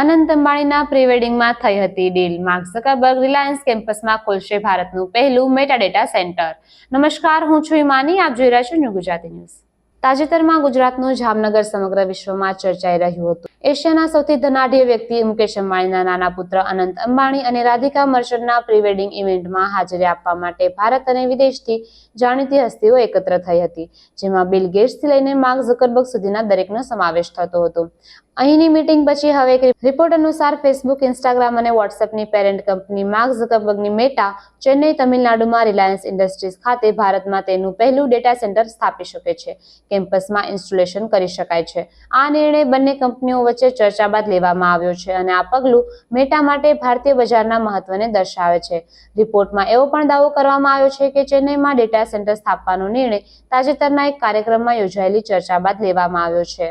અનંત અંબાણીના pre વેડિંગમાં થઈ હતી deal. Mark ઝકરબર્ગ Reliance કેમ્પસમાં ખોલશે ભારતનું પહેલું મેટા ડેટા સેન્ટર. નમસ્કાર, હું છું ઈમાની આપ જોઈ રહ્યા છો ન્યૂ ગુજરાતી ન્યૂઝ. તાજેતરમાં ગુજરાતનું જામનગર સમગ્ર વિશ્વમાં ચર્ચાઈ રહ્યું હતું. એશિયાના સૌથી ધનાઢ્ય વ્યક્તિ મુકેશ અંબાણીના નાના પુત્ર અનંત અંબાણી અને રાધિકા મર્ચન્ટના પ્રી વેડિંગ ઇવેન્ટમાં હાજરી આપવા માટે ભારત અને વિદેશથી જાણીતી હસ્તીઓ એકત્ર થઈ હતી, જેમાં બિલ ગેટ્સથી લઈને માર્ક ઝકરબર્ગ સુધીના દરેકનો સમાવેશ થતો હતો. અહીંની મીટિંગ પછી હવે એક રિપોર્ટ અનુસાર ફેસબુક ઇન્સ્ટાગ્રામ અને વોટ્સએપની પેરેન્ટ કંપની માર્ક ઝકરબર્ગની મેટા ચેન્નઈ તમિલનાડુમાં રિલાયન્સ ઇન્ડસ્ટ્રીઝ ખાતે ભારતમાં તેનું પહેલું ડેટા સેન્ટર સ્થાપી શકે છે. કેમ્પસમાં ઇન્સ્ટોલેશન કરી શકાય છે. આ નિર્ણય બંને કંપનીઓ વચ્ચે ચર્ચા બાદ લેવામાં આવ્યો છે અને આ પગલું મેટા માટે ભારતીય બજારના મહત્વને દર્શાવે છે. રિપોર્ટમાં એવો પણ દાવો કરવામાં આવ્યો છે કે ચેન્નઈમાં ડેટા સેન્ટર સ્થાપવાનો નિર્ણય તાજેતરના એક કાર્યક્રમમાં યોજાયેલી ચર્ચા બાદ લેવામાં આવ્યો છે.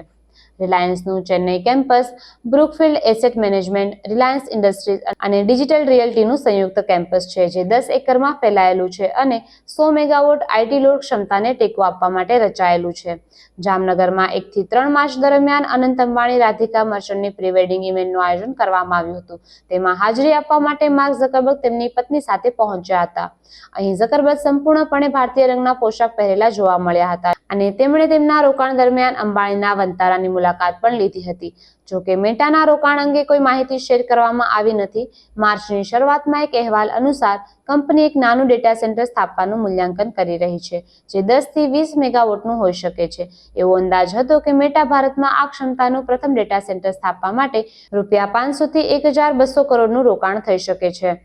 રિલાયન્સનું Chennai campus Brookfield asset management Reliance Industries અને ડિજિટલ રિયલ્ટીનું સંયુક્ત કેમ્પસ છે, જે દસ એકરમાં ફેલાયેલું છે અને સો મેગાવોટ આઈટી લોડ ક્ષમતાને ટેકો આપવા માટે રચાયેલું છે. જામનગરમાં એકથી ત્રણ માર્ચ દરમિયાન અનંત અંબાણી રાધિકા મર્ચન્ટની પ્રી વેડિંગ ઇવેન્ટનું આયોજન કરવામાં આવ્યું હતું. તેમાં હાજરી આપવા માટે માર્ક ઝકરબર્ગ તેમની પત્ની સાથે પહોંચ્યા હતા. અહીં ઝકરબર્ગ સંપૂર્ણપણે ભારતીય રંગના પોશાક પહેરેલા જોવા મળ્યા હતા અને તેમણે તેમના રોકાણ દરમિયાન અંબાણીના વંતારાની મુલાકાત પણ લીધી હતી. જોકે મેટાના રોકાણ અંગે કોઈ માહિતી શેર કરવામાં આવી નથી, માર્ચની શરૂઆતમાં એક અહેવાલ અનુસાર કંપની એક નાનું ડેટા સેન્ટર સ્થાપવાનું મૂલ્યાંકન કરી રહી છે, જે દસથી વીસ મેગાવોટનું હોઈ શકે છે. એવો અંદાજ હતો કે મેટા ભારતમાં આ ક્ષમતાનું પ્રથમ ડેટા સેન્ટર સ્થાપવા માટે રૂપિયા પાંચસો થી એક હજાર બસો કરોડનું રોકાણ થઈ શકે છે.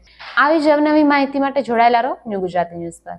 આવી જ અવનવી માહિતી માટે જોડાયેલા રહો ન્યૂ ગુજરાતી ન્યૂઝ પર.